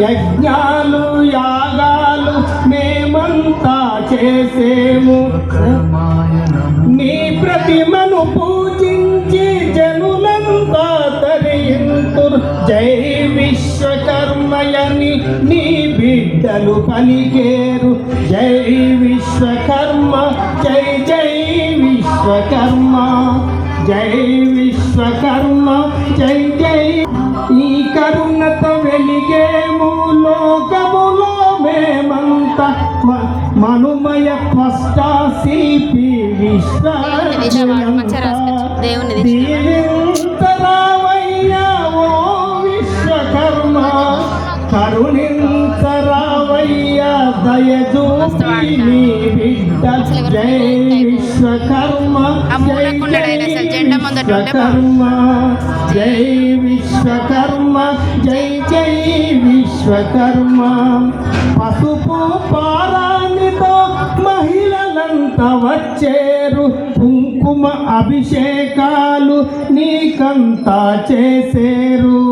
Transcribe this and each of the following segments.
యజ్ఞాలు యాగాలు మేమంతా చేసేము. నీ ప్రతిమను పూజించి జనులంతా తరియింతురు జై విశ్వకర్మయని నీ బిడ్డలు పలికేరు జై విశ్వకర్మ జై జై విశ్వకర్మ. జై విశ్వకర్మ జై జై దిశ మంచిగా రాసుకోవచ్చు. దేవుని దిశ. దీవించరావయ్యా ఓ విశ్వకర్మ. కరుణించరావయ్యా దయచూపి నీ బిడ్డ. జై విశ్వకర్మ ఉంటే విశ్వకర్మ జై విశ్వకర్మ. జై విశ్వకర్మ. పసుపు పారాణితో మహిళలంతా వచ్చేరు. కుంకుమ అభిషేకాలు నీకంతా చేసేరు.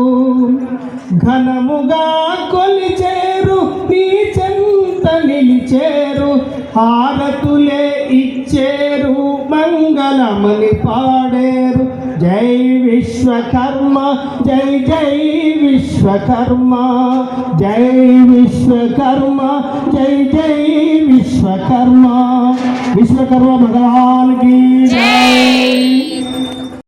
ఘనముగా కొలిచేరు నీ చెంత నిలిచేరు. హారతులే ఇచ్చేరు మంగళమని పాడేరు. జై విశ్వకర్మ జై జై విశ్వకర్మ జై విశ్వకర్మ జై జై విశ్వకర్మ. విశ్వకర్మ భగవాన్ జై.